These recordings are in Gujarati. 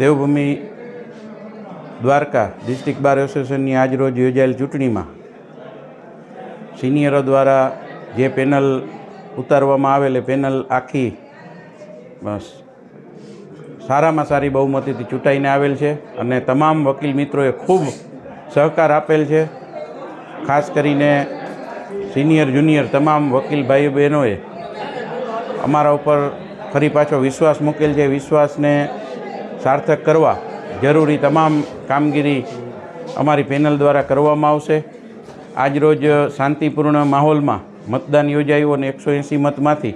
દેવભૂમિ દ્વારકા ડિસ્ટ્રિક્ટ બાર એસોસિએશનની આજરોજ યોજાયેલ ચૂંટણીમાં સિનિયરો દ્વારા જે પેનલ ઉતારવામાં આવેલ એ પેનલ આખી બસ સારામાં સારી બહુમતીથી ચૂંટાઈને આવેલ છે અને તમામ વકીલ મિત્રોએ ખૂબ સહકાર આપેલ છે. ખાસ કરીને સિનિયર જુનિયર તમામ વકીલ ભાઈ બહેનોએ અમારા ઉપર ફરી પાછો વિશ્વાસ મૂકેલ છે. વિશ્વાસને સાર્થક કરવા જરૂરી તમામ કામગીરી અમારી પેનલ દ્વારા કરવામાં આવશે. આજરોજ શાંતિપૂર્ણ માહોલમાં મતદાન યોજાયું અને એકસો એંસી મતમાંથી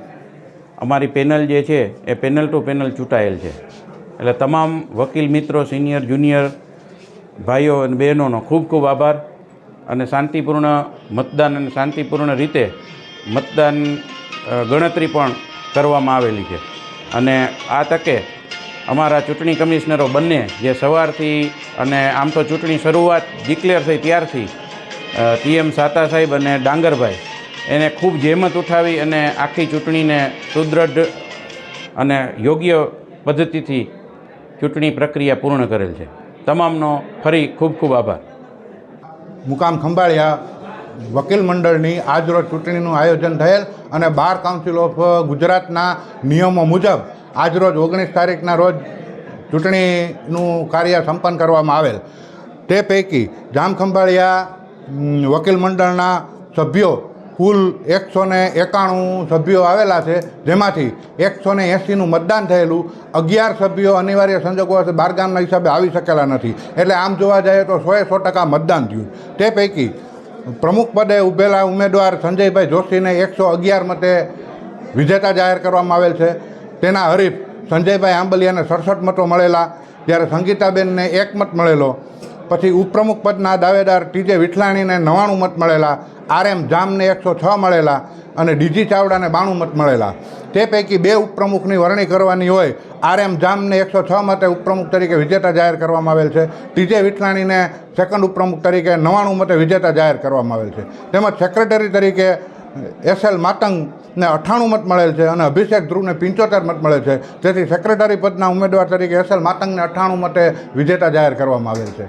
અમારી પેનલ જે છે એ પેનલ ટુ પેનલ ચૂંટાયેલ છે. એટલે તમામ વકીલ મિત્રો, સિનિયર, જુનિયર, ભાઈઓ અને બહેનોનો ખૂબ ખૂબ આભાર અને શાંતિપૂર્ણ મતદાન અને શાંતિપૂર્ણ રીતે મતદાન ગણતરી પણ કરવામાં આવેલી છે. અને આ તકે અમારા ચૂંટણી કમિશનરો બંને જે સવારથી અને આમ તો ચૂંટણી શરૂઆત ડિક્લેર થઈ ત્યારથી પીએમ સાતા સાહેબ અને ડાંગરભાઈ, એને ખૂબ જહેમત ઉઠાવી અને આખી ચૂંટણીને સુદૃઢ અને યોગ્ય પદ્ધતિથી ચૂંટણી પ્રક્રિયા પૂર્ણ કરેલ છે. તમામનો ફરી ખૂબ ખૂબ આભાર. મુકામ ખંભાળિયા વકીલ મંડળની આજરોજ ચૂંટણીનું આયોજન થયેલ અને બાર કાઉન્સિલ ઓફ ગુજરાતના નિયમો મુજબ આજરોજ ઓગણીસ તારીખના રોજ ચૂંટણીનું કાર્ય સંપન્ન કરવામાં આવેલ. તે પૈકી જામખંભાળિયા વકીલ મંડળના સભ્યો કુલ એકસો ને એકાણું સભ્યો આવેલા છે, જેમાંથી એકસો ને એંસીનું મતદાન થયેલું. અગિયાર સભ્યો અનિવાર્ય સંજોગો બારગામના હિસાબે આવી શકેલા નથી. એટલે આમ જોવા જઈએ તો સોએ સો ટકા મતદાન થયું. તે પૈકી પ્રમુખ પદે ઊભેલા ઉમેદવાર સંજયભાઈ જોશીને એકસો અગિયાર મતે વિજેતા જાહેર કરવામાં આવેલ છે. તેના હરીફ સંજયભાઈ આંબલિયાને સડસઠ મતો મળેલા, જ્યારે સંગીતાબેનને એક મત મળેલો. પછી ઉપપ્રમુખ પદના દાવેદાર ટીજે વિઠલાણીને નવ્વાણું મત મળેલા આર એમ જામને એકસો છ મળેલા અને ડીજી ચાવડાને બાણું મત મળેલા. તે પૈકી બે ઉપપ્રમુખની વરણી કરવાની હોય આર એમ જામને એકસો છ મતે ઉપપ્રમુખ તરીકે વિજેતા જાહેર કરવામાં આવેલ છે. ટીજે વિઠલાણીને સેકન્ડ ઉપપ્રમુખ તરીકે નવ્વાણું મતે વિજેતા જાહેર કરવામાં આવેલ છે. તેમજ સેક્રેટરી તરીકે એસ એલ માતંગને અઠ્ઠાણું મત મળેલ છે અને અભિષેક ધ્રુવને પંચોતેર મત મળે છે. તેથી સેક્રેટરી પદના ઉમેદવાર તરીકે એસ એલ માતંગને અઠ્ઠાણું મતે વિજેતા જાહેર કરવામાં આવેલ છે.